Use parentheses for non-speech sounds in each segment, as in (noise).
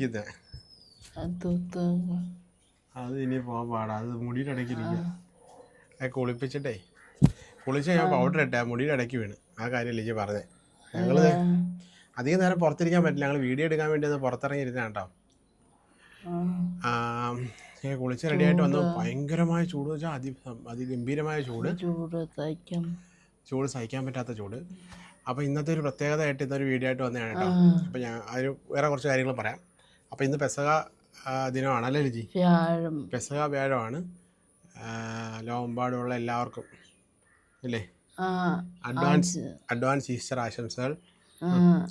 ഇരിക്കുന്നത് അത് ഇനി പോകാൻ പാടാ അത് മുടിയുടെ ഇടയ്ക്ക് ഇരിക്കുക കുളിപ്പിച്ചിട്ടേ. കുളിച്ച് ഞാൻ പൗഡർ ഇട്ടേ മുടിയുടെ ഇടയ്ക്ക് വീണ്. ആ കാര്യം ലിജി പറഞ്ഞേ. ഞങ്ങൾ അധികം നേരം പുറത്തിരിക്കാൻ പറ്റില്ല. ഞങ്ങൾ വീഡിയോ എടുക്കാൻ വേണ്ടി ഒന്ന് പുറത്തിറങ്ങി ഇരുന്ന കേട്ടോ ഞാൻ കുളിച്ച് റെഡിയായിട്ട് വന്നു. ഭയങ്കരമായ ചൂട് വെച്ചാൽ അതി അതിഗംഭീരമായ ചൂട്. ചൂട് സഹിക്കാൻ ചൂട് സഹിക്കാൻ പറ്റാത്ത ചൂട്. അപ്പോൾ ഇന്നത്തെ ഒരു പ്രത്യേകതയായിട്ട് ഇന്നൊരു വീഡിയോ ആയിട്ട് വന്നതാണ് കേട്ടോ അപ്പോൾ ഞാൻ അതിന് വേറെ കുറച്ച് കാര്യങ്ങൾ പറയാം. അപ്പോൾ ഇന്ന് പെസക ദിനമാണ് അല്ലേ ലിജി? വ്യാഴം. പെസക വ്യാഴമാണ്. ലോകമ്പാടുള്ള ലോകമെമ്പാടുമുള്ള എല്ലാവർക്കും അല്ലേ? അഡ്വാൻസ് അഡ്വാൻസ് ഈസ്റ്റർ ആശംസകൾ.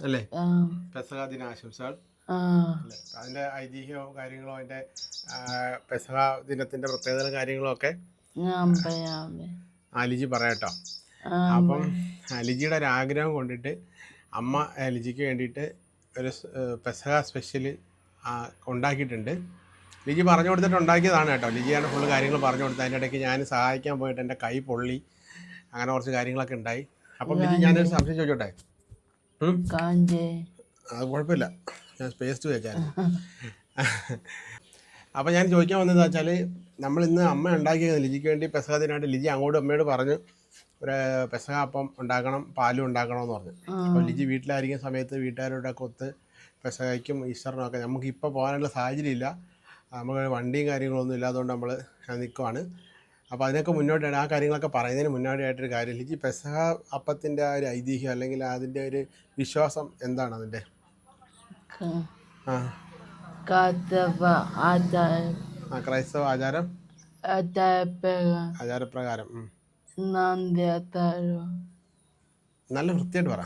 അല്ലേ? പെസക ദിന ആശംസകൾ. അതിന്റെ ഐതിഹ്യവും കാര്യങ്ങളും അതിന്റെ പെസക ദിനത്തിന്റെ പ്രത്യേകതകളും കാര്യങ്ങളും ഒക്കെ അലിജി പറയാട്ടോ അപ്പം അലിജിയുടെ ഒരു ആഗ്രഹം കൊണ്ടിട്ട് അമ്മ അലിജിക്ക് വേണ്ടിയിട്ട് ഒരു പെസക സ്പെഷ്യൽ ഉണ്ടാക്കിയിട്ടുണ്ട്. ലിജി പറഞ്ഞു കൊടുത്തിട്ട് ഉണ്ടാക്കിയതാണ് കേട്ടോ. ലിജിയാണ് ഫുള്ള് കാര്യങ്ങൾ പറഞ്ഞു കൊടുത്തത്. അതിന്റെ ഇടയ്ക്ക് ഞാൻ സഹായിക്കാൻ പോയിട്ട് എന്റെ കൈ പൊള്ളി. അങ്ങനെ കുറച്ച് കാര്യങ്ങളൊക്കെ ഉണ്ടായി. അപ്പം ലിജി ഞാനൊരു സംശയം ചോദിച്ചോട്ടെ? അത് കുഴപ്പമില്ല. ഞാൻ സ്പേസ് ടു വെച്ചാൽ അപ്പോൾ ഞാൻ ചോദിക്കാൻ വന്നത് വെച്ചാൽ നമ്മൾ ഇന്ന് അമ്മ ഉണ്ടാക്കിയത് ലിജിക്ക് വേണ്ടി പെസക ദിനമായിട്ട് ലിജി അങ്ങോട്ട് അമ്മയോട് പറഞ്ഞു. ഒരു പെസക അപ്പം ഉണ്ടാക്കണം പാലും ഉണ്ടാക്കണം എന്ന് പറഞ്ഞു അപ്പോൾ ലിജി വീട്ടിലായിരിക്കുന്ന സമയത്ത് വീട്ടുകാരോടൊക്കെ ഒത്ത് പെസകയ്ക്കും ഈസ്റ്ററിനും ഒക്കെ. നമുക്ക് ഇപ്പോൾ പോകാനുള്ള സാഹചര്യം ഇല്ല നമുക്ക് വണ്ടിയും കാര്യങ്ങളൊന്നും ഇല്ലാത്തതുകൊണ്ട് നമ്മൾ നിൽക്കുവാണ് അപ്പോൾ അതിനൊക്കെ മുന്നോട്ടാണ് ആ കാര്യങ്ങളൊക്കെ പറയുന്നതിന് മുന്നോടിയായിട്ടൊരു കാര്യം. ഈ പെസഹ അപ്പത്തിന്റെ ആ ഒരു ഐതിഹ്യം അല്ലെങ്കിൽ അതിന്റെ ഒരു വിശ്വാസം എന്താണ് അതിന്റെ? ആ. ക്രൈസ്തവ ആചാരം? ആചാരപ്രകാരം. നല്ല വൃത്തിയായിട്ട് പറ.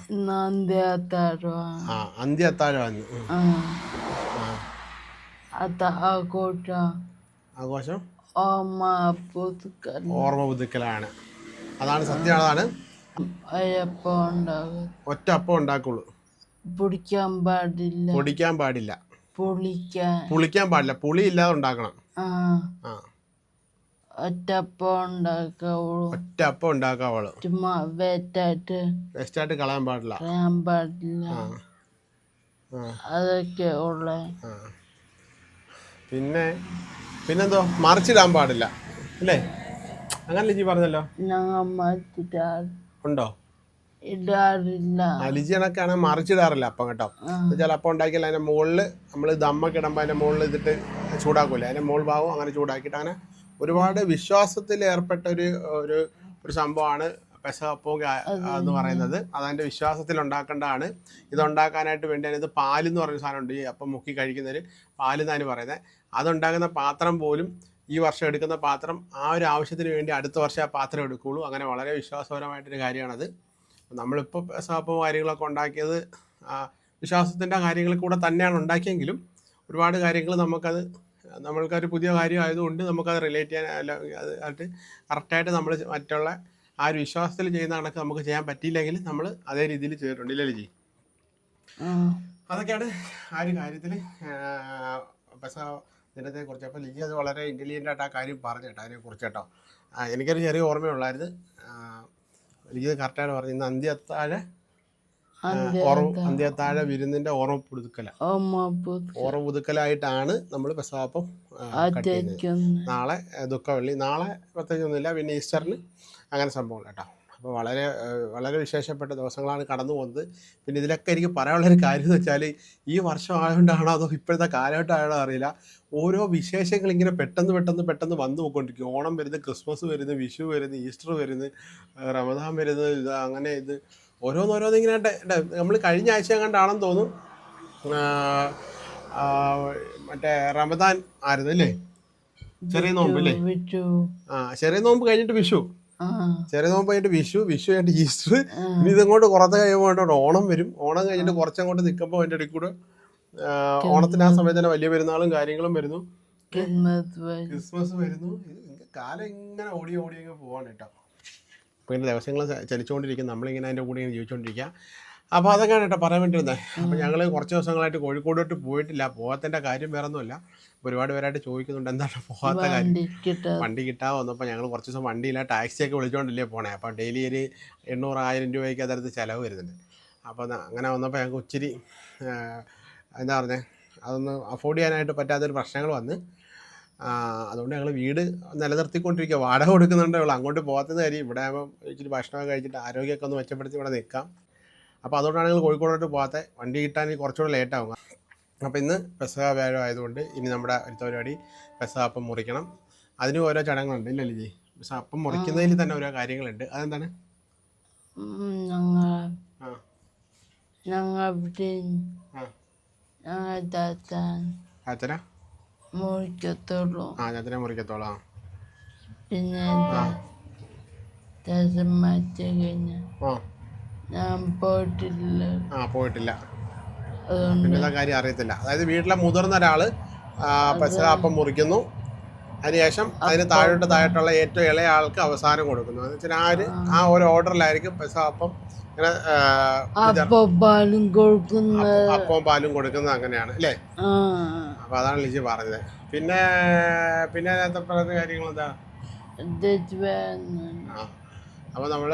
ആ അന്ത്യ അത്താഴമാണ് ആ. ആ. അത ആഘോഷ. ഓർമ്മ പുതുക്കലാണ്. അതാണ് സത്യം അതാണ്? ഒറ്റ അപ്പം ഉണ്ടാക്കുള്ളൂ. പൊടിക്കാൻ പാടില്ല. പൊടിക്കാൻ പാടില്ല. പുളിക്കാൻ. പുളിക്കാൻ പാടില്ല. പുളി ഇല്ലാതെ ഉണ്ടാക്കണം. ആ. ഒറ്റപ്പം ഉണ്ടാക്കാവുള്ളൂ ഒറ്റ അപ്പം ഉണ്ടാക്കാവുള്ളൂ ചുമ്മാ വേറ്റായിട്ട് വേസ്റ്റായിട്ട് കളയാൻ പാടില്ല. കളയാൻ പാടില്ല. അതൊക്കെ ഉള്ള. പിന്നെ പിന്നെന്തോ മറിച്ചിടാൻ പാടില്ല. അല്ലേ അങ്ങനെ ലിജി പറഞ്ഞല്ലോ. ഞങ്ങൾ മാറ്റിട്ടാ ഉണ്ടോ? ഇടാറില്ല. ലിജി കണക്കാണെങ്കിൽ മറിച്ചിടാറില്ല അപ്പം കേട്ടോ. എന്നുവെച്ചാൽ അപ്പം ഉണ്ടാക്കിയാൽ അതിന്റെ മുകളിൽ നമ്മൾ ദമ്മൊക്കെ ഇടുമ്പോൾ അതിന്റെ മുകളിൽ ഇതിട്ട് ചൂടാക്കൂല? അതിന്റെ മുകൾ ഭാഗം അങ്ങനെ ചൂടാക്കിയിട്ട് അങ്ങനെ ഒരുപാട് വിശ്വാസത്തിൽ ഏർപ്പെട്ട ഒരു ഒരു ഒരു സംഭവമാണ് പെസഹപ്പോ എന്ന് പറയുന്നത്. അതതിന്റെ വിശ്വാസത്തിൽ ഉണ്ടാക്കേണ്ടതാണ്. ഇതുണ്ടാക്കാനായിട്ട് വേണ്ടി അതിനകത്ത് പാലെന്ന് പറയുന്ന സാധനമുണ്ട് ഈ അപ്പം മുക്കി കഴിക്കുന്നൊരു പാലെന്നാണ് പറയുന്നത് അതുണ്ടാക്കുന്ന പാത്രം പോലും ഈ വർഷം എടുക്കുന്ന പാത്രം ആ ഒരു ആവശ്യത്തിന് വേണ്ടി അടുത്ത വർഷം ആ പാത്രം എടുക്കുകയുള്ളൂ അങ്ങനെ വളരെ വിശ്വാസപരമായിട്ടൊരു കാര്യമാണത്. നമ്മളിപ്പോൾ പെസഹപ്പോ കാര്യങ്ങളൊക്കെ ഉണ്ടാക്കിയത് വിശ്വാസത്തിന്റെ കാര്യങ്ങളിൽ കൂടെ തന്നെയാണ് ഉണ്ടാക്കിയെങ്കിലും ഒരുപാട് കാര്യങ്ങൾ നമുക്കത് നമ്മൾക്കൊരു പുതിയ കാര്യം ആയതുകൊണ്ട് നമുക്കത് റിലേറ്റ് ചെയ്യാൻ അല്ല അത് ആയിട്ട് കറക്റ്റായിട്ട് നമ്മൾ മറ്റുള്ള ആ ഒരു വിശ്വാസത്തിൽ ചെയ്യുന്ന കണക്ക് നമുക്ക് ചെയ്യാൻ പറ്റിയില്ലെങ്കിൽ നമ്മൾ അതേ രീതിയിൽ ചെയ്തിട്ടുണ്ട്. ഇല്ലേ ജി അതൊക്കെയാണ് ആ ഒരു കാര്യത്തിൽ പെസ ദിനത്തെ കുറിച്ച് അപ്പോൾ ലിജി അത് വളരെ ഇന്റലിജന്റ് ആയിട്ട് ആ കാര്യം പറഞ്ഞു കേട്ടോ അതിനെ കുറിച്ച് കേട്ടോ എനിക്കൊരു ചെറിയ ഓർമ്മയുള്ളായിരുന്നു. ലിജി കറക്റ്റായിട്ട് പറഞ്ഞു. ഇന്ന് അന്ത്യത്താഴ അന്ത്യത്താഴ വിരുന്നിന്റെ ഓർമ്മ പുതുക്കല ഓമ ഓർമ്മ പുതുക്കലായിട്ടാണ് നമ്മൾ പെസവാപ്പം നാളെ ദുഃഖവെള്ളി. നാളെ പ്രത്യേകിച്ചൊന്നുമില്ല. പിന്നെ ഈസ്റ്ററിന് അങ്ങനെ സംഭവം കേട്ടോ. അപ്പോൾ വളരെ വളരെ വിശേഷപ്പെട്ട ദിവസങ്ങളാണ് കടന്നു പോകുന്നത്. പിന്നെ ഇതിലൊക്കെ എനിക്ക് പറയാനുള്ളൊരു കാര്യം എന്ന് വെച്ചാൽ ഈ വർഷം ആയതുകൊണ്ടാണോ അതോ ഇപ്പോഴത്തെ കാലഘട്ടം ആയതോ അറിയില്ല. ഓരോ വിശേഷങ്ങൾ ഇങ്ങനെ പെട്ടെന്ന് പെട്ടെന്ന് പെട്ടെന്ന് വന്നു പോയിക്കൊണ്ടിരിക്കും. ഓണം വരുന്നത് ക്രിസ്മസ് വരുന്നത് വിഷു വരുന്നത് ഈസ്റ്റർ വരുന്നത് റമദാൻ വരുന്നത് അങ്ങനെ ഇത്. ഓരോന്നോരോന്ന് ഇങ്ങനെ നമ്മൾ കഴിഞ്ഞ ആഴ്ച കണ്ടാണെന്ന് തോന്നുന്നു. മറ്റേ റമദാൻ ആയിരുന്നു അല്ലേ? ചെറിയ നോമ്പ് അല്ലേ? ആ ചെറിയ നോമ്പ് കഴിഞ്ഞിട്ട് വിഷു. ചെറിയ നോമ്പ് കഴിഞ്ഞിട്ട് വിഷു വിഷു കഴിഞ്ഞിട്ട് ഈസ്റ്റർ. ഇനി ഇതങ്ങോട്ട് കുറച്ച് കഴിയുമ്പോൾ ഓണം വരും. ഓണം കഴിഞ്ഞിട്ട് കുറച്ചങ്ങോട്ട് നിൽക്കുമ്പോൾ അതിന്റെ ഇടയിൽ കൂടെ ഓണത്തിന് ആ സമയത്ത് തന്നെ വലിയ പെരുന്നാളും കാര്യങ്ങളും വരുന്നു. ക്രിസ്മസ് വരുന്നു. കാലം ഇങ്ങനെ ഓടി ഓടി അങ്ങ് പോവാണ് കേട്ടോ. അപ്പോൾ ഇങ്ങനെ ദിവസങ്ങൾ ചലിച്ചുകൊണ്ടിരിക്കും. നമ്മളിങ്ങനെ അതിന്റെ കൂടെ ഇങ്ങനെ ജീവിച്ചുകൊണ്ടിരിക്കുക. അപ്പോൾ അതൊക്കെയാണ് കേട്ടോ പറയാൻ വേണ്ടിയിരുന്നത്. അപ്പോൾ ഞങ്ങൾ കുറച്ച് ദിവസങ്ങളായിട്ട് കോഴിക്കോടോട്ട് പോയിട്ടില്ല. പോകാത്തതിന്റെ കാര്യം വേറെ ഒന്നുമില്ല ഒരുപാട് പേരായിട്ട് ചോദിക്കുന്നുണ്ട് എന്താണ് പോകാത്ത കാര്യം? വണ്ടി കിട്ടാ വണ്ടി കിട്ടാതെ വന്നപ്പോൾ ഞങ്ങൾ കുറച്ച് ദിവസം വണ്ടിയില്ല ടാക്സിയൊക്കെ വിളിച്ചുകൊണ്ടില്ലേ പോണേ. അപ്പോൾ ഡെയിലി ഒരു എണ്ണൂറ് ആയിരം രൂപയ്ക്ക് അതിനകത്ത് ചിലവ് വരുന്നുണ്ട്. അപ്പോൾ അങ്ങനെ വന്നപ്പോൾ ഞങ്ങൾക്ക് ഒത്തിരി എന്താ പറഞ്ഞത് അതൊന്ന് അഫോർഡ് ചെയ്യാനായിട്ട് പറ്റാത്തൊരു പ്രശ്നങ്ങൾ വന്ന് അതുകൊണ്ട് ഞങ്ങൾ വീട് നിലനിർത്തിക്കൊണ്ടിരിക്കുക വാടക കൊടുക്കുന്നുണ്ട് ഉള്ളൂ. അങ്ങോട്ട് പോകാത്തത് കാര്യം ഇവിടെ ആകുമ്പോൾ ഇച്ചിരി ഭക്ഷണമൊക്കെ കഴിച്ചിട്ട് ആരോഗ്യമൊക്കെ ഒന്ന് മെച്ചപ്പെടുത്തി ഇവിടെ നിൽക്കാം. അപ്പോൾ അതുകൊണ്ടാണ് ഞങ്ങൾ കോഴിക്കോടോട്ട് പോകാത്തത് വണ്ടി കിട്ടാൻ കുറച്ചുകൂടെ ലേറ്റ് ആവും. അപ്പോൾ ഇന്ന് പെസഹ വ്യാഴം ആയതുകൊണ്ട് ഇനി നമ്മുടെ അടുത്ത പരിപാടി പെസഹ അപ്പം മുറിക്കണം. അതിന് ഓരോ ചടങ്ങുകളുണ്ട് ഇല്ല ലിജി? പെസഹ അപ്പം മുറിക്കുന്നതിൽ തന്നെ ഓരോ കാര്യങ്ങളുണ്ട്. അതെന്താണ്? ഞങ്ങൾ ഞങ്ങൾ താത്ത അച്ഛനാ മുറിക്കത്തുള്ളൂ. ആ ചാച്ചനെ മുറിക്കത്തോളാം. പിന്നെ താത്ത മാറ്റി കഴിഞ്ഞ. ആ. ഞാൻ പോയിട്ടില്ല. ആ പോയിട്ടില്ല. പിന്നെ കാര്യം അറിയത്തില്ല. അതായത് വീട്ടിലെ മുതിർന്ന ഒരാൾ അപ്പം മുറിക്കുന്നു. അതിനുശേഷം അതിന് താഴോട്ട് താഴോട്ടുള്ള ഏറ്റവും ഇളയ ആൾക്ക് അവസാനം കൊടുക്കുന്നു. എന്ന് വെച്ചാൽ ആ ഒരു ആ. ഒരു ഓർഡറിലായിരിക്കും പെസഹ അപ്പം ഇങ്ങനെ അപ്പം പാലും കൊടുക്കുന്ന അപ്പം- പാലും കൊടുക്കുന്നത് അങ്ങനെയാണ് അല്ലേ? അപ്പൊ അതാണ് ലിജി പറഞ്ഞത്. പിന്നെ പിന്നെ അതിനകത്ത് പറയുന്ന കാര്യങ്ങൾ എന്താ? അപ്പൊ നമ്മൾ ആ അപ്പോൾ നമ്മൾ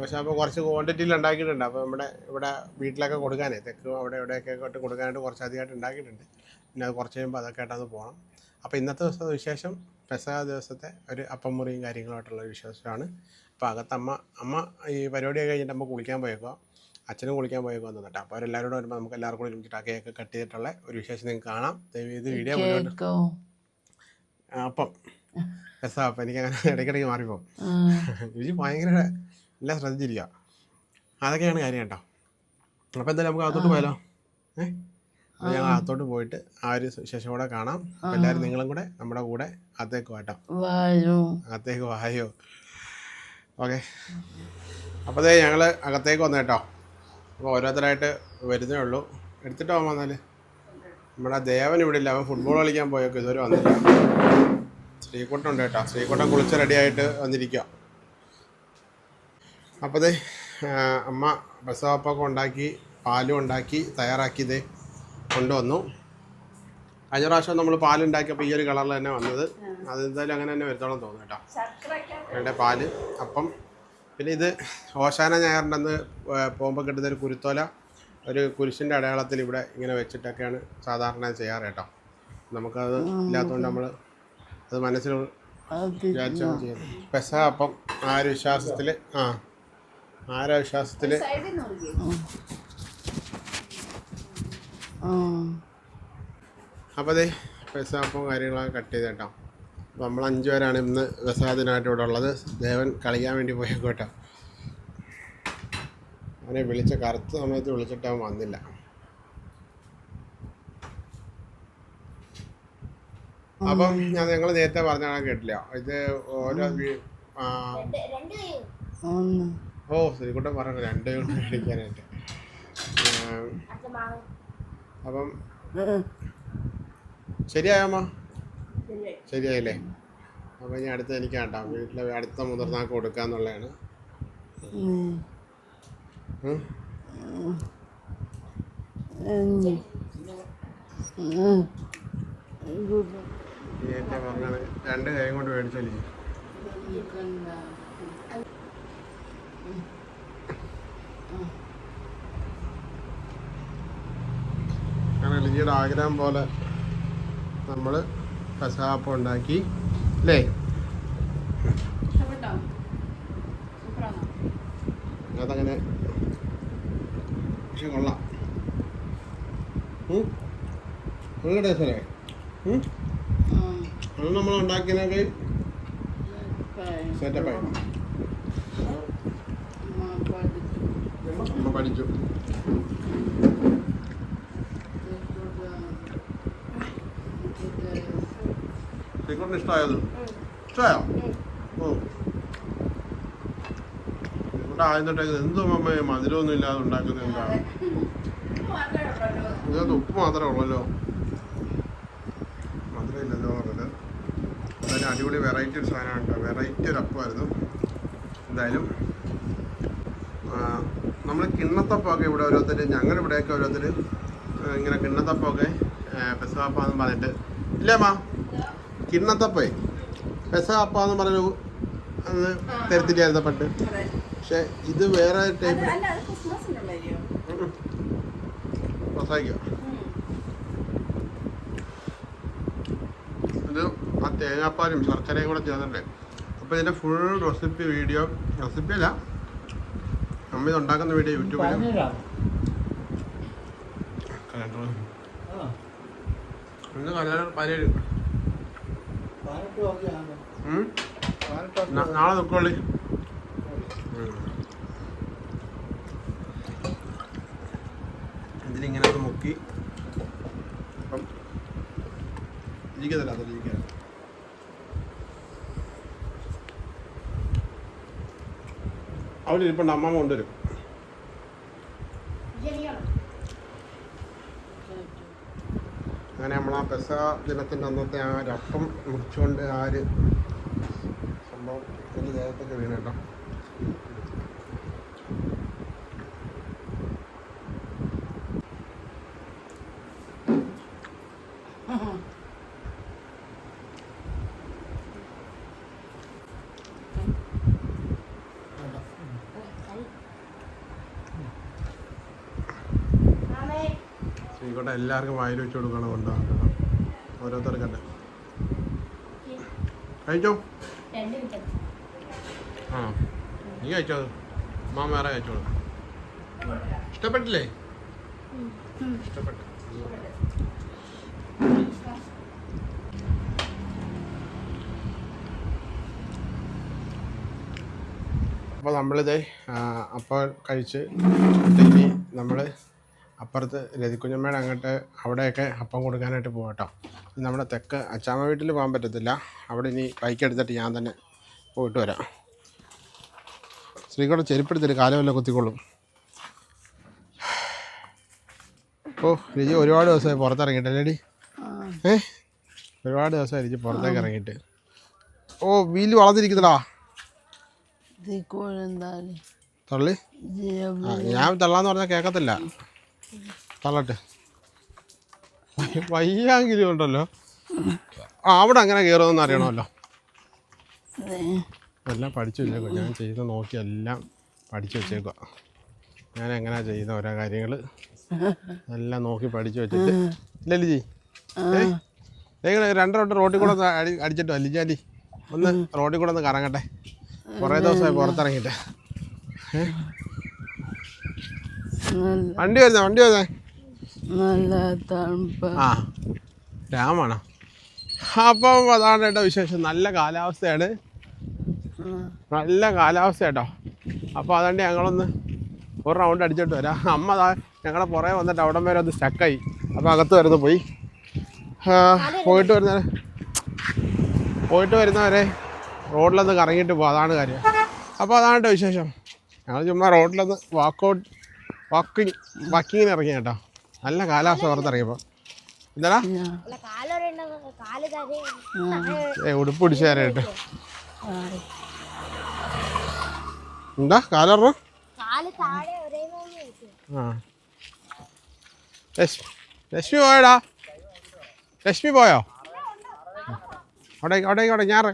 പക്ഷേ അപ്പോൾ കുറച്ച് ക്വാണ്ടിറ്റിയിൽ ഉണ്ടാക്കിയിട്ടുണ്ട്. അപ്പോൾ നമ്മുടെ ഇവിടെ വീട്ടിലൊക്കെ കൊടുക്കാനേ തെക്ക് അവിടെ ഇവിടെയൊക്കെ ഇട്ട് കൊടുക്കാനായിട്ട് കുറച്ച് അധികമായിട്ട് ഉണ്ടാക്കിയിട്ടുണ്ട്. പിന്നെ അത് കുറച്ച് കഴിയുമ്പോൾ അതൊക്കെ ആയിട്ടൊന്ന് പോകണം അപ്പോൾ ഇന്നത്തെ ദിവസത്തെ വിശേഷം പെസഹ ദിവസത്തെ ഒരു അപ്പം മുറിയും കാര്യങ്ങളായിട്ടുള്ള ഒരു വിശേഷമാണ്. അപ്പോൾ അകത്ത് അമ്മ അമ്മ ഈ പരിപാടിയൊക്കെ കഴിഞ്ഞിട്ട് അമ്മ കുളിക്കാൻ പോയേക്കുക അച്ഛനും കുളിക്കാൻ പോയേക്കുക കേട്ടോ. അപ്പോൾ അവരെല്ലാവരും കൂടെ വരുമ്പോൾ നമുക്ക് എല്ലാവർക്കും കൂടി ഒരുമിച്ചിട്ട് ആ കേക്ക് കട്ട് ചെയ്തിട്ടുള്ള ഒരു വിശേഷം നിങ്ങൾക്ക് കാണാം. ദയവ് ഇത് വീഡിയോ മുന്നോട്ട് അപ്പം. രസാ അപ്പം എനിക്ക് അങ്ങനെ (laughs) ഇടയ്ക്കിടയ്ക്ക് മാറിപ്പോകും രുചി ഭയങ്കര എല്ലാം ശ്രദ്ധിച്ചിരിക്കുക അതൊക്കെയാണ് കാര്യം കേട്ടോ. അപ്പോൾ എന്തായാലും നമുക്ക് അകത്തോട്ട് പോയാലോ? ഏഹ് ഞങ്ങൾ അകത്തോട്ട് പോയിട്ട് ആ ഒരു ശേഷം കൂടെ കാണാം. അപ്പോൾ എല്ലാവരും നിങ്ങളും കൂടെ നമ്മുടെ കൂടെ അകത്തേക്ക് വാട്ടോ അകത്തേക്ക് വായോ. ഓക്കെ. അപ്പോൾ അതേ ഞങ്ങൾ അകത്തേക്ക് വന്നു കേട്ടോ. അപ്പോൾ ഓരോരുത്തരായിട്ട് വരുന്നേ ഉള്ളൂ. എടുത്തിട്ട് പോകാൻ വന്നാൽ നമ്മുടെ ദേവൻ ഇവിടെ ഇല്ല. അവൻ ഫുട്ബോൾ കളിക്കാൻ പോയൊക്കെ. ഇതുവരെ വന്നില്ല. ശ്രീകുട്ടൻ ഉണ്ട് കേട്ടോ. ശ്രീകുട്ടൻ കുളിച്ച് റെഡിയായിട്ട് വന്നിരിക്കുക അപ്പോൾ ദേ അമ്മ ബസവപ്പൊക്കെ ഉണ്ടാക്കി പാലും ഉണ്ടാക്കി തയ്യാറാക്കി ഇതേ കൊണ്ടുവന്നു. കഴിഞ്ഞ പ്രാവശ്യം നമ്മൾ പാലുണ്ടാക്കിയപ്പോൾ ഈ ഒരു കളറിൽ തന്നെ വന്നത്. അത് എന്തായാലും അങ്ങനെ തന്നെ വരുത്തോളം തോന്നുന്നു കേട്ടോ. ഇവിടെ പാൽ അപ്പം പിന്നെ ഇത് ഓശാന ഞായറിന്റെ അന്ന് പോകുമ്പോൾ കിട്ടുന്ന ഒരു കുരുത്തോല ഒരു കുരിശിന്റെ അടയാളത്തിൽ ഇവിടെ ഇങ്ങനെ വെച്ചിട്ടൊക്കെയാണ് സാധാരണ ചെയ്യാറ് കേട്ടോ. നമുക്കത് ഇല്ലാത്തതുകൊണ്ട് നമ്മൾ അത് മനസ്സിൽ അത് വിചാരിച്ചാണ് ചെയ്യുന്നത് പെസ അപ്പം ആ. ഒരു വിശ്വാസത്തിൽ ആ ആരോ ഒരു വിശ്വാസത്തിൽ ആ. അപ്പോൾ അതെ പെസ അപ്പം കാര്യങ്ങളൊക്കെ കട്ട് ചെയ്ത് കേട്ടോ. അപ്പോൾ നമ്മൾ അഞ്ച് പേരാണ് ഇന്ന് പ്രസാദിനായിട്ട് ഇവിടെ ഉള്ളത്. ദേവൻ കളിക്കാൻ വേണ്ടി പോയ കേട്ടോ അവനെ വിളിച്ച കറുത്ത സമയത്ത് വിളിച്ചിട്ട് അവൻ വന്നില്ല. അപ്പം ഞാൻ നിങ്ങൾ നേരത്തെ പറഞ്ഞ കണക്ക് കേട്ടില്ല? ഇത് ഓരോ ഓ ശ്രീകുട്ടൻ പറഞ്ഞു രണ്ട് കളിക്കാനായിട്ട്. അപ്പം അപ്പം ശരിയായമ്മ ശരിയായില്ലേ? അപ്പോൾ ഇനി അടുത്ത എനിക്ക് കേട്ടോ വീട്ടിലെ അടുത്ത മുതിർന്നാക്ക് കൊടുക്കാന്നുള്ളതാണ്. എന്റെ രണ്ട് കൈ കൊണ്ട് മേടിച്ചല്ലേ ലിജിയുടെ ആഗ്രഹം പോലെ നമ്മൾ കസാപ്പം ഉണ്ടാക്കി അല്ലേ അതങ്ങനെ പക്ഷെ കൊള്ളാം. നല്ല ടേസ്റ്റ് അല്ലേ ഉം. ഉം. അത് നമ്മൾ ഉണ്ടാക്കിയതൊക്കെ ഫൈൻ. സെറ്റപ്പായി അമ്മ പഠിച്ചു. നമ്മൾ പഠിച്ചു ശ്രീകുട്ടിന് ഇഷ്ടമായത് ഇഷ്ടമായോ ഓ ഇവിടെ തൊട്ടേ എന്തും അമ്മ മധുരമൊന്നും ഇല്ലാതെ ഉണ്ടാക്കുന്നത് എന്താണ് ഇതിനകത്ത് ഉപ്പ് മാത്രമേ ഉള്ളല്ലോ മധുരം ഇല്ലല്ലോ പറഞ്ഞത് എന്തായാലും അടിപൊളി വെറൈറ്റി ഒരു സാധനമാണ് കേട്ടോ വെറൈറ്റി ഒരു അപ്പമായിരുന്നു എന്തായാലും നമ്മൾ കിണ്ണത്തപ്പമൊക്കെ ഇവിടെ ഓരോരുത്തർ ഞങ്ങളുടെ ഇവിടെയൊക്കെ ഓരോരുത്തർ ഇങ്ങനെ കിണ്ണത്തപ്പമൊക്കെ പെസവാപ്പാന്ന് പറഞ്ഞിട്ട് ഇല്ലേ മാ കിണ്ണത്തപ്പേ പെസകപ്പ എന്ന് പറഞ്ഞ അന്ന് തരത്തില്ലായിരുന്ന പണ്ട്. പക്ഷെ ഇത് വേറെ ടൈപ്പ് പ്രസവിക്കാം ഇത് ആ തേങ്ങാപ്പാലും ശർക്കരയും കൂടെ ചേർന്നിട്ടേ അപ്പോൾ ഇതിന്റെ ഫുൾ റെസിപ്പി വീഡിയോ റെസിപ്പി അല്ല നമ്മൾ ഇത് ഉണ്ടാക്കുന്ന വീഡിയോ യൂട്യൂബിലും ഇന്ന് കലർ പലരും നാളെ നോക്കുള്ളി ഇതിലിങ്ങനെ ഒന്ന് മുക്കി. അപ്പം ഇരിക്കത്തില്ല അതിലിരിക്കാൻ അവിടെ ഇരിപ്പുണ്ട് അമ്മമ്മ കൊണ്ടുവരും അങ്ങനെ നമ്മൾ ആ പെസ ദിനത്തിന്റെ അന്നത്തെ ആ രപ്പം മുറിച്ചുകൊണ്ട് ആ ഒരു സംഭവം എന്റെ ദേഹത്തൊക്കെ വീണ് കേട്ടോ. എല്ലാവർക്കും വായിൽ വെച്ച് കൊടുക്കണം കൊണ്ടാണ് കേട്ടോ ഓരോരുത്തർക്കട്ടെ കഴിച്ചോ ആ. നീ കഴിച്ചോ മാമ വേറെ കഴിച്ചോളൂ. ഇഷ്ടപ്പെട്ടില്ലേ? ഇഷ്ടപ്പെട്ടു. അപ്പോൾ നമ്മളിത് അപ്പോൾ കഴിച്ച് ഇനി നമ്മൾ അപ്പുറത്ത് രതിക്കുഞ്ഞമ്മയുടെ അങ്ങോട്ട് അവിടെയൊക്കെ അപ്പം കൊടുക്കാനായിട്ട് പോകാം കേട്ടോ. ഇത് നമ്മുടെ തെക്ക് അച്ചാമ്മ വീട്ടിൽ പോകാൻ പറ്റത്തില്ല. അവിടെ ഇനി ബൈക്ക് എടുത്തിട്ട് ഞാൻ തന്നെ പോയിട്ട് വരാം. സ്ത്രീകളുടെ ചെരുപ്പെടുത്തിട്ട് കാലമല്ല കുത്തിക്കൊള്ളും. ഓ രുചി ഒരുപാട് ദിവസമായി പുറത്തിറങ്ങിയിട്ടല്ലേ ഡി ഏ? ഒരുപാട് ദിവസമായി രുചി പുറത്തേക്ക് ഇറങ്ങിയിട്ട്. ഓ വീൽ വളർന്നിരിക്കുന്നടാ. തള്ളി? ഞാൻ തള്ളാന്ന് പറഞ്ഞാൽ കേൾക്കത്തില്ല തള്ളട്ട്. വയ്യാങ്കിലും ഉണ്ടല്ലോ. ആ അവിടെ അങ്ങനെ കയറുമെന്ന് അറിയണമല്ലോ. എല്ലാം പഠിച്ചു വെച്ചേക്കോ ഞാൻ ചെയ്ത് നോക്കി എല്ലാം പഠിച്ചു വെച്ചേക്കോ ഞാൻ എങ്ങനെയാ ചെയ്യുന്ന ഓരോ കാര്യങ്ങൾ എല്ലാം നോക്കി പഠിച്ചു വെച്ചിട്ട്. ഇല്ല ലിജി? ഏ രണ്ടു റോട്ടിൽ കൂടെ ഒന്ന് അടി അടിച്ചിട്ടോ? ലിജാലി ഒന്ന് റോഡിൽ കൂടെ ഒന്ന് കറങ്ങട്ടെ. കുറേ ദിവസമായി പുറത്തിറങ്ങിയിട്ട്. ഏ? വണ്ടി വരുന്നേ വണ്ടി വരുന്നേ. നല്ല തണുപ്പ്. ആ ഡാമാണോ അപ്പം അതാണ് കേട്ടോ വിശേഷം. നല്ല കാലാവസ്ഥയാണ്. നല്ല കാലാവസ്ഥ കേട്ടോ അപ്പോൾ അതുകൊണ്ട് ഞങ്ങളൊന്ന് ഒരു റൗണ്ട് അടിച്ചിട്ട് വരാം. അമ്മ അതാ ഞങ്ങളെ പുറകെ വന്നിട്ട് അവിടം വരെ ഒന്ന് സ്റ്റക്കായി അപ്പോൾ അകത്ത് വരുന്ന പോയി. പോയിട്ട് വരുന്ന പോയിട്ട് വരുന്നവരെ റോഡിലൊന്ന് കറങ്ങിയിട്ട് പോകും അതാണ് കാര്യം. അപ്പോൾ അതാണ് കേട്ടോ വിശേഷം. ഞങ്ങൾ ചുമ്മാ റോഡിലൊന്ന് വാക്കൗട്ട് വാക്കിങ് വാക്കിങ്ങിന് ഇറങ്ങി കേട്ടോ. നല്ല കാലാവസ്ഥ എന്താടാ? കാൽ കരയും ഏ ഉടുപ്പ് പിടിച്ചു തരാനായിട്ട്. എന്താ? കാലറ കാൽ താഴെ ഒരേ നോക്കി വെച്ചു ആ. ലക്ഷ്മി ലക്ഷ്മി പോയടാ. ലക്ഷ്മി പോയോ? അവിടെ അവിടെ അവിടെ ഞാൻ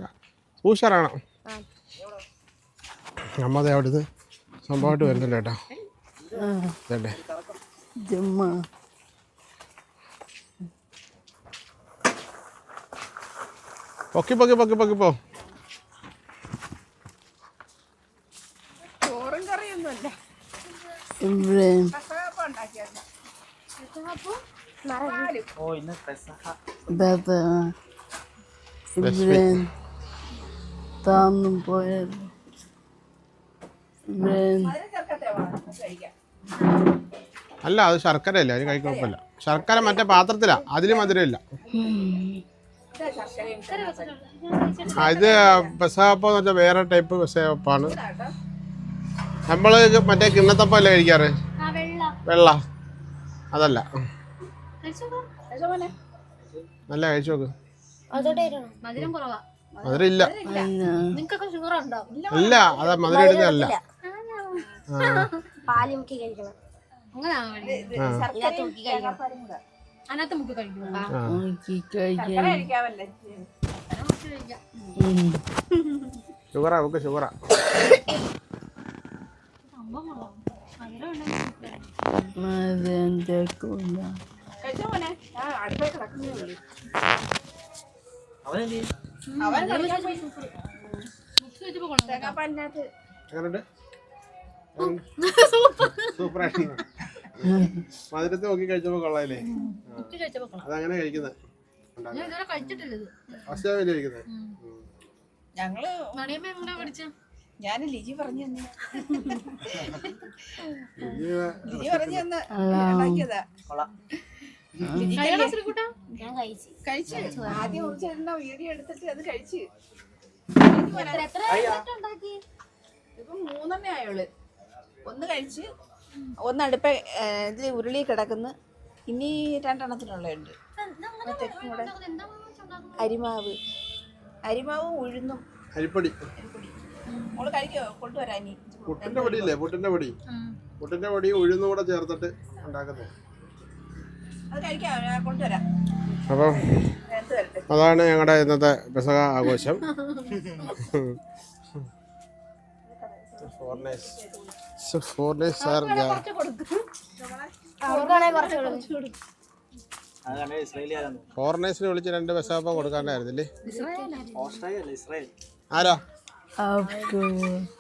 അമ്മ ദേ അവിടുന്ന് സംഭവമായിട്ട് വരുന്നില്ല കേട്ടോ. ചുമ്മാ പൊക്കി പൊക്കി പൊക്കി പൊക്കി പോ. ഇവിടെ. ഓ ഇന്ന് പെസഹ. ഇതാത്ത ഇവിടെ താന്നും പോയത് ഇവിടെ. അല്ല അത് ശർക്കര അല്ല അതിന് കഴിക്കുഴപ്പമില്ല ശർക്കര മറ്റേ പാത്രത്തിലാ. അതിൽ മധുരമില്ല. ഇത് പെസവപ്പെന്ന് എന്ന് വെച്ചാൽ വേറെ ടൈപ്പ് പെസവപ്പാണ് നമ്മൾ മറ്റേ കിണ്ണത്തപ്പം അല്ലേ കഴിക്കാറ്? ആ വെള്ള. വെള്ള. അതല്ല. നല്ല കഴിച്ചു നോക്ക് മധുരം ഇല്ല മധുരം ഇല്ല അതാ ഷുഗർ ഉണ്ടോ അല്ല അത് മധുരം ഇടുന്നതല്ല. ആ. പാൽ മുക്കി കഴിക്കണം ഇതിനകത്ത് മുക്കി കഴിക്കണം അതിനകത്ത് മുക്കി കഴിക്കണം ഷുഗറാ നമുക്ക് ഷുഗറാ കൂല അവൻ തേങ്ങാപ്പാലിനകത്ത് എങ്ങനെയുണ്ട് (laughs) സൂപ്പർ ആയിട്ട് മധുരത്തെ നോക്കി കഴിച്ചപ്പോ കൊള്ളാല്ലേ അതങ്ങനെ കഴിക്കുന്നത് ഫസ്റ്റ് ഞങ്ങൾ ഞാൻ ലിജി പറഞ്ഞു തന്നെ. ലിജി പറഞ്ഞു ഉണ്ടാക്കിയതാ. കഴിച്ചു. കഴിച്ച്? ആദ്യം കുറച്ചെണ്ണ വീഡിയോ എടുത്തിട്ട് അത് കഴിച്ച്. മൂന്നെണ്ണേ ആയുള്ളു. ഒന്ന് കഴിച്ച് ഒന്ന് അടുപ്പ് ഇതിൽ ഉരുളി കിടക്കുന്ന. ഇനി രണ്ടെണ്ണത്തിനുള്ളുണ്ട് തെക്കും കൂടെ അരിമാവ്. അരിമാവും ഉഴുന്നും. അരിപ്പൊടി. മോൾ കഴിക്കോ? കൊണ്ടുവരാനി പുട്ടിന്റെ പൊടിയില്ലേ? പുട്ടിന്റെ പൊടി. പുട്ടിന്റെ പൊടി ഉഴുന്നും കൂടെ ചേർത്തിട്ട് ഉണ്ടാക്കുന്നത്. അത് കഴിക്കാം. ഞാൻ കൊണ്ടുവരാം. അപ്പം അതാണ് ഞങ്ങളുടെ ഇന്നത്തെ പെസക ആഘോഷം. (laughs) ഫോറിനേഴ്സിനെ വിളിച്ച് രണ്ട് പെസകപ്പം കൊടുക്കാണ്ടായിരുന്നില്ലേ ഓസ്ട്രേലിയ അല്ല? ഇസ്രായേൽ. ആരാ? അവർക്ക്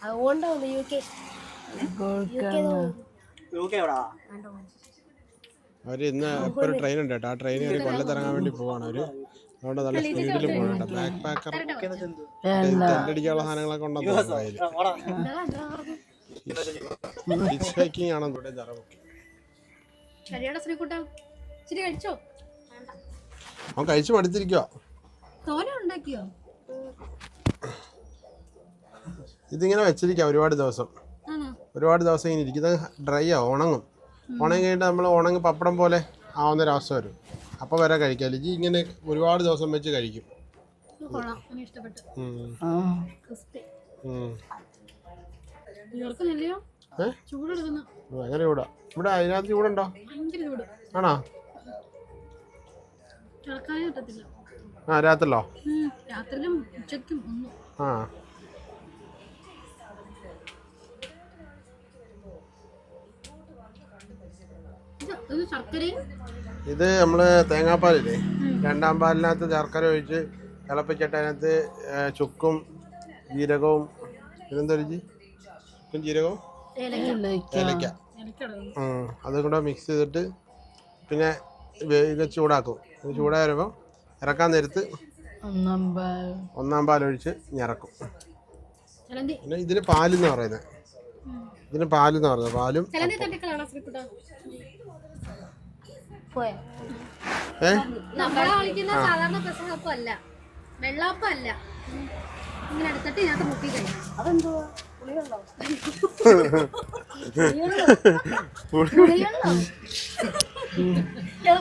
അതുകൊണ്ടാണ് യു കെ. യു കെ എവിടാ? അവർ ഇന്ന് ഇപ്പൊ ട്രെയിൻ ഉണ്ട് കേട്ടോ. ആ ട്രെയിൻ കയറി കൊല്ലത്തിറങ്ങാൻ വേണ്ടി പോവാണ് അവർ. അതുകൊണ്ട് നല്ല സ്പീഡിൽ പോകണ്ട ബാക്ക് പാക്കർ സാധനങ്ങളൊക്കെ ഉണ്ടെന്ന് കയ്യിൽ ഹൈക്കിംഗ് ആണെന്ന് ഇവിടെ കഴിച്ചോ? അവൻ കഴിച്ചു ഉണ്ടാക്കിയോ? ഇതിങ്ങനെ വെച്ചിരിക്കാം ഒരുപാട് ദിവസം. ഒരുപാട് ദിവസം ഇങ്ങനെ ഇരിക്കും. ഇത് ഡ്രൈ ആവും ഉണങ്ങും. ഉണങ്ങി കഴിഞ്ഞിട്ട് നമ്മൾ ഉണങ്ങി പപ്പടം പോലെ ആവുന്നൊരവസ്ഥ വരും. അപ്പോൾ വരെ കഴിക്കാം. ലിജി ഇങ്ങനെ ഒരുപാട് ദിവസം വെച്ച് കഴിക്കും. ഭയങ്കര ചൂടാ. ഇവിടെ ഇവിടെ അതിനകത്ത് ചൂടുണ്ടോ? ആണോ? ആ രാത്രിലോ? ആ. ഇത് നമ്മൾ തേങ്ങാപ്പാലില്ലേ? രണ്ടാം പാലിനകത്ത് ശർക്കര ഒഴിച്ച് തിളപ്പിച്ചിട്ട് അതിനകത്ത് ചുക്കും ജീരകവും പിന്നെന്തൊഴിച്ച് ചുക്കും ജീരകവും? ഏലക്ക. അതും കൂടെ മിക്സ് ചെയ്തിട്ട് പിന്നെ ഇത് ചൂടാക്കും. ചൂടായി വരുമ്പോൾ ഇറക്കാൻ നേരത്ത് ഒന്നാം പാലൊഴിച്ച് ഞറക്കും ചിലന്തി പിന്നെ ഇതിന് പാലെന്ന് പറയുന്നത് ഇതിന് പാലെന്ന് പറയുന്നത് പാലും പോയോ ഏ? നമ്മളെ കളിക്കുന്ന സാധാരണ അല്ല. വെള്ളപ്പം അല്ല. ഇങ്ങനെ എടുത്തിട്ട് ഇതിനകത്ത് മുക്കി കഴിക്കും. അതെന്തുവാ?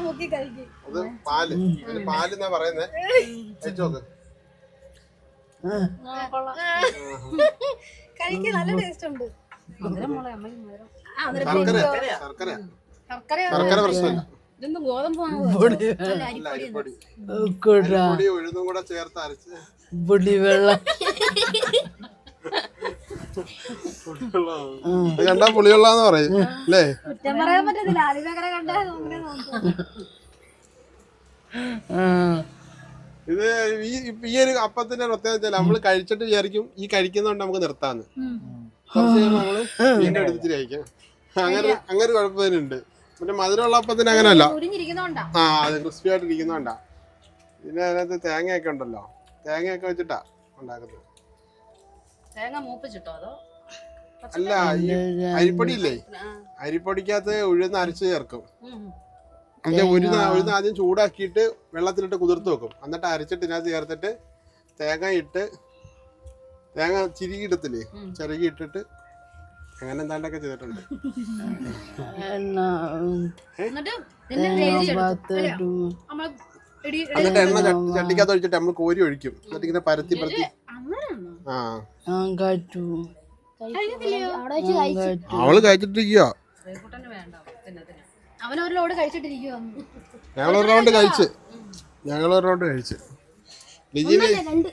മുക്കി കഴിക്കും. അത് പാൽ. ഇതിന് പാലെന്നാ പറയുന്നത് കഴിച്ചു നോക്ക്. കഴിക്കാൻ നല്ല ടേസ്റ്റ് ഉണ്ട്. ശർക്കര. ശർക്കര. പ്രശ്നമില്ല. ഇതൊന്നും ഗോതമ്പ് ഉഴുന്നും കൂടെ ചേർത്ത് അരച്ച്. പൊടി വെള്ളം. ഇത് കണ്ടാ പുളിയുള്ളന്ന് പറയും അല്ലേ? കുറ്റം പറയാൻ പറ്റത്തില്ല. ആദ്യമേ കണ്ടാ അങ്ങനെ നോക്കും. ഇത് ഈ ഈ ഒരു അപ്പത്തിന്റെ പ്രത്യേകത വെച്ചാൽ നമ്മൾ കഴിച്ചിട്ട് വിചാരിക്കും ഈ കഴിക്കുന്നോണ്ട് നമുക്ക് നിർത്താന്ന്. കുറച്ച് നമ്മൾ വീണ്ടും എടുത്തിട്ട് കഴിക്കാം. അങ്ങനെ അങ്ങനെ ഒരു കുഴപ്പം പിന്നെ മധുരമുള്ള അപ്പത്തിന് അങ്ങനെയല്ല ആ അത് ക്രിസ്പി ആയിട്ട് ഇരിക്കുന്നോണ്ടാ പിന്നെ അതിനകത്ത് തേങ്ങയൊക്കെ ഉണ്ടല്ലോ. തേങ്ങയൊക്കെ വെച്ചിട്ടാ ഉണ്ടാക്കുന്നത്. തേങ്ങ മൂപ്പിച്ചിട്ടോ അതോ? അല്ല ഈ അരിപ്പൊടി ഇല്ലേ അരിപ്പൊടിക്കകത്ത് ഉഴുന്ന് അരച്ച് ചേർക്കും. അതിന്റെ ഉഴുന്ന് ഉഴുന്ന് ആദ്യം ചൂടാക്കിയിട്ട് വെള്ളത്തിലിട്ട് കുതിർത്ത് വെക്കും. എന്നിട്ട് അരച്ചിട്ട് ഇതിനകത്ത് ചേർത്തിട്ട് തേങ്ങ ഇട്ട് തേങ്ങ ചിരികിടത്തില്ലേ? ചിരകി ഇട്ടിട്ട് അങ്ങനെ എന്താണ്ടൊക്കെ ചെയ്തിട്ടുണ്ട്. എന്നാ എന്നിട്ട് എണ്ണ ചട്ടി- ചട്ടിക്കകത്ത് ഒഴിച്ചിട്ട് നമ്മൾ കോരി ഒഴിക്കും. എന്നിട്ട് ഇങ്ങനെ പരത്തി പരത്തി. ആ. അവൾ കഴിച്ചിട്ടിരിക്കുക ഒരു റൗണ്ട് കഴിച്ച്. ഞങ്ങൾ ഒരു റൗണ്ട് കഴിച്ച്. ലിജി രണ്ട്.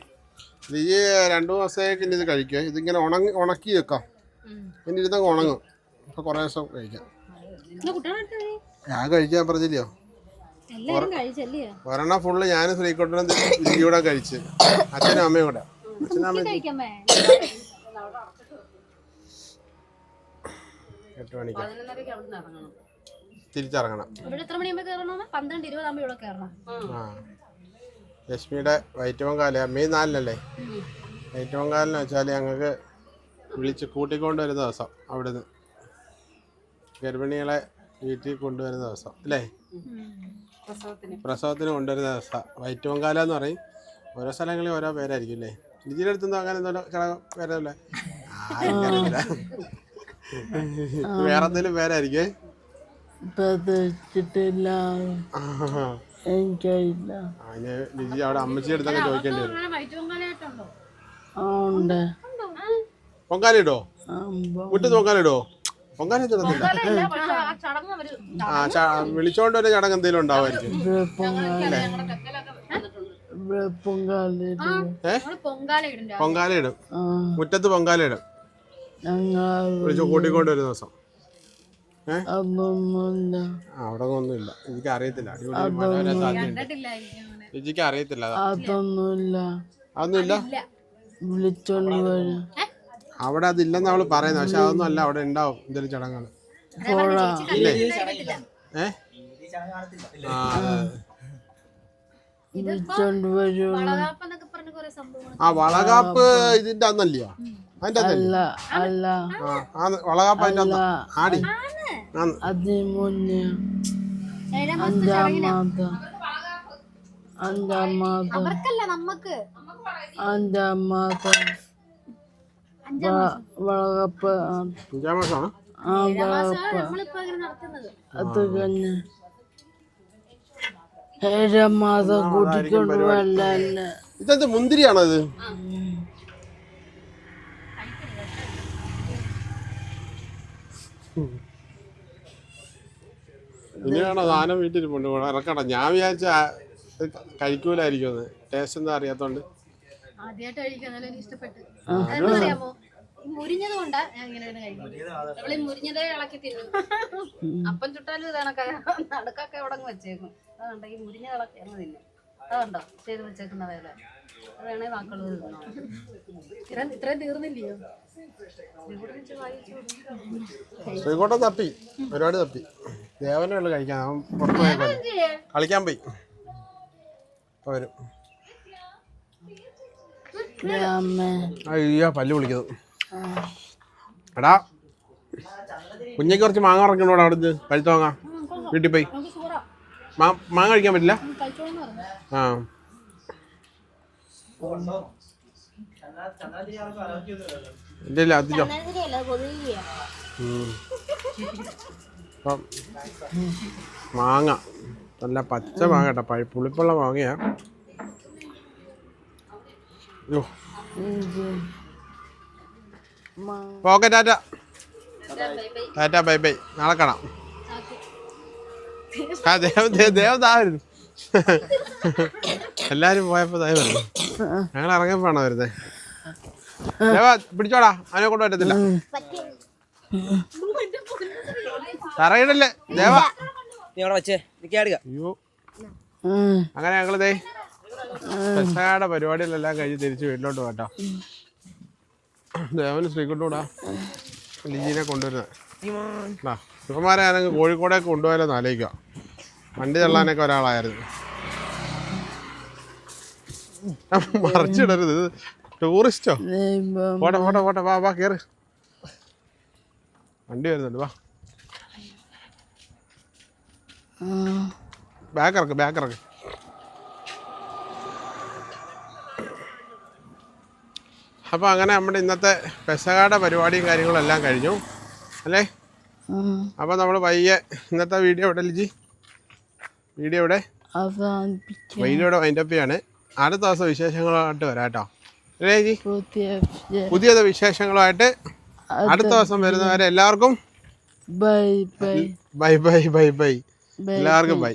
ലിജി രണ്ടു മാസത്തേക്ക് ഇത് കഴിക്കുക ഇതിങ്ങനെ ഉണങ്ങി ഉണക്കി വെക്കാം. പിന്നെ ഇരുന്നങ്ങ് ഉണങ്ങും. അപ്പൊ കുറേ ദിവസം കഴിക്കാം. ഞാൻ കഴിക്കാൻ പറഞ്ഞില്ലയോ? ഒരെണ്ണം ഫുള്ള് ഞാൻ ശ്രീകുട്ടനും ഇരിക്കൂടെ കഴിച്ച്. അച്ഛനും അമ്മയും കൂടെ. അച്ഛനും അമ്മയും എട്ട് മണിക്ക്. തിരിച്ചിറങ്ങണം. ആ. ലക്ഷ്മിയുടെ വൈറ്റ് പൊങ്കാല മെയ് നാലിനല്ലേ? വൈറ്റ് പൊങ്കാലെന്ന് വെച്ചാൽ ഞങ്ങൾക്ക് വിളിച്ച് കൂട്ടിക്കൊണ്ട് വരുന്ന ദിവസം അവിടുന്ന്. ഗർഭിണികളെ വീട്ടിൽ കൊണ്ടുവരുന്ന ദിവസം അല്ലേ? പ്രസവത്തിന്. കൊണ്ടുവരുന്ന ദിവസം. വൈറ്റ് പൊങ്കാല എന്ന് പറയും. ഓരോ സ്ഥലങ്ങളിൽ ഓരോ പേരായിരിക്കും അല്ലേ? ലിജിയുടെ അടുത്തൊന്നും അങ്ങനെ എന്തോ ചടങ്ങ് പേരല്ലേ? വേറെ എന്തെങ്കിലും പേരായിരിക്കേ? പ്രതീക്ഷിച്ചിട്ടില്ല എനിക്കറിയില്ല. അതിന് ലിജി അവിടെ അമ്മച്ചിയുടെ അടുത്തൊക്കെ ചോദിക്കേണ്ടി വരും. ഉണ്ട്. പൊങ്കാല ഇടോ അമ്പ. മുറ്റത്ത് പൊങ്കാല ഇടോ പൊങ്കാല പക്ഷെ ആ വിളിച്ചോണ്ട് ഒരു ചടങ്ങ് എന്തെങ്കിലും ഉണ്ടാവുമായിരിക്കും. വെപ്പങ്കാല വെപ്പങ്കാലിട്ട് നമ്മൾ പൊങ്കാല ഇടും രാവിലെ. ഇടും ആ. മുറ്റത്ത് പൊങ്കാലയിടും. വിളിച്ച് കൂട്ടിക്കൊണ്ട് ഒരു ദിവസം. അവിടെ ഒന്നുമില്ല. എനിക്ക് അറിയത്തില്ല. അങ്ങനെ. അറിയത്തില്ല അതൊന്നുമില്ല. അതൊന്നുമില്ല? വിളിച്ചോണ്ട് വരും. അവിടെ അതില്ലെന്ന് അവൾ പറയുന്നത് പക്ഷെ അതൊന്നും അല്ല അവിടെ ഉണ്ടാവും എന്തെങ്കിലും ചടങ്ങുകൾ ആ ആ വളകാപ്പ് ഇതിന്റെ അന്നല്ലയോ? അതിന്റെ അല്ല അല്ല. ആ വളകാപ്പ് അതിന്റെ അന്ന്. ആടി. അതിന് മുന്നേ അഞ്ചാം മാസം അഞ്ചാം മാസം അവർക്കല്ല നമ്മക്ക്. അഞ്ചാം മാസം വ- വളകപ്പ് അഞ്ചാം മാസമാണ്? ആ വളകപ്പ് അത് കഴിഞ്ഞ് ഏഴാം മാസം കൂട്ടിക്കൊണ്ട് വല്ല ഇതെന്ത് മുന്തിരിയാണോ ഇത്? ഇങ്ങനെയാണോ സാധനം വീട്ടിൽ കൊണ്ട് ഇറക്കണ്ട ഞാൻ വിചാരിച്ച കഴിക്കൂലായിരിക്കും അത്. ടേസ്റ്റ് എന്താ അറിയാത്തോണ്ട്. ആദ്യമായിട്ട് കഴിക്കാൻ ഇഷ്ടപ്പെട്ടു അറിയാമോ മുരിഞ്ഞത് കൊണ്ടാ ഞാൻ ഇങ്ങനെ നമ്മളീ മുരിഞ്ഞതേ ഇളക്കി തിന്നും. അപ്പം ചുട്ടാലും ഇത് കണക്കാ നടുക്കൊക്കെ ഇവിടെ വെച്ചേക്കും. അതുകൊണ്ട് ഈ മുരിഞ്ഞ ഇളക്കി അങ്ങ് തിന്നും. അതുണ്ടോ ചെയ്ത് വെച്ചേക്കുന്ന വേല അത് വേണേ മക്കൾ തിന്നോ ഇത്രയും ഇത്രയും തീർന്നില്ലയോ. ശ്രീകോട്ടം തപ്പി. പരിപാടി തപ്പി. ദേവനെ ഉള്ളു കഴിക്കാൻ. അവൻ പുറത്ത് പോയേക്കോ കളിക്കാൻ പോയി. ഇപ്പൊ വരും. അയ്യോ പല്ല് വിളിക്കുന്നത് എടാ കുഞ്ഞയ്ക്ക് കുറച്ച് മാങ്ങ ഇറക്കണോടാ അവിടുന്ന്? പഴുത്ത മാങ്ങ. വീട്ടിൽ പോയി. മാങ്ങ കഴിക്കാൻ പറ്റില്ല? ആ. ഇല്ല അതിലോ അപ്പം മാങ്ങ. നല്ല പച്ച മാങ്ങ കേട്ടോ. പുളിപ്പുള്ള മാങ്ങയാ. Yo okay tata tata bye bye നാളെ കാണാം. ആ ദേവ ദേവം തായിരുന്നു എല്ലാരും പോയപ്പോ തായി വരുന്നു ഞങ്ങൾ ഇറങ്ങിയപ്പോണോ വരുന്നേ ദേവ പിടിച്ചോടാ. അവനെ കൊണ്ട് പറ്റത്തില്ല. തറയിടല്ലേ? ദേവ. നീ അവിടെ വെച്ചേ. നിക്കാടുക അയ്യോ. അങ്ങനെ ഞങ്ങൾ ദേ പെസകയുടെ പരിപാടികളെല്ലാം കഴിഞ്ഞ് തിരിച്ച് വീട്ടിലോട്ട് പോട്ടോ. ദേവന് ശ്രീകുട്ടൂടാ. ലിജീനെ കൊണ്ടുവരുന്നത് ഇവന്മാരെ ആണെങ്കിൽ കോഴിക്കോടേക്ക് കൊണ്ടുപോയാലോ ആലോചിക്കുക വണ്ടി തള്ളാനൊക്കെ ഒരാളായിരുന്നു. മറിച്ചിടരുത്. ടൂറിസ്റ്റോ? പോട്ടെ പോട്ടെ പോട്ടെ. വാ വാ കേറ്. വണ്ടി വരുന്നുണ്ട് വാ. ബാക്ക് ഇറക്ക് ബാക്ക് ഇറക്ക് അപ്പോൾ അങ്ങനെ നമ്മുടെ ഇന്നത്തെ പെസകാടെ പരിപാടിയും കാര്യങ്ങളും എല്ലാം കഴിഞ്ഞു. അല്ലേ? അപ്പോൾ നമ്മൾ വയ്യ ഇന്നത്തെ വീഡിയോ എവിടെ ലിജി? വീഡിയോ ഇവിടെ വൈൻഡപ്പ് ചെയ്യാണ്. അടുത്ത ദിവസം വിശേഷങ്ങളായിട്ട് വരാം കേട്ടോ. അല്ലേ ജി പുതിയ വിശേഷങ്ങളുമായിട്ട് അടുത്ത ദിവസം വരുന്നവരെ എല്ലാവർക്കും bye bye. Bye bye bye bye. എല്ലാവർക്കും ബൈ.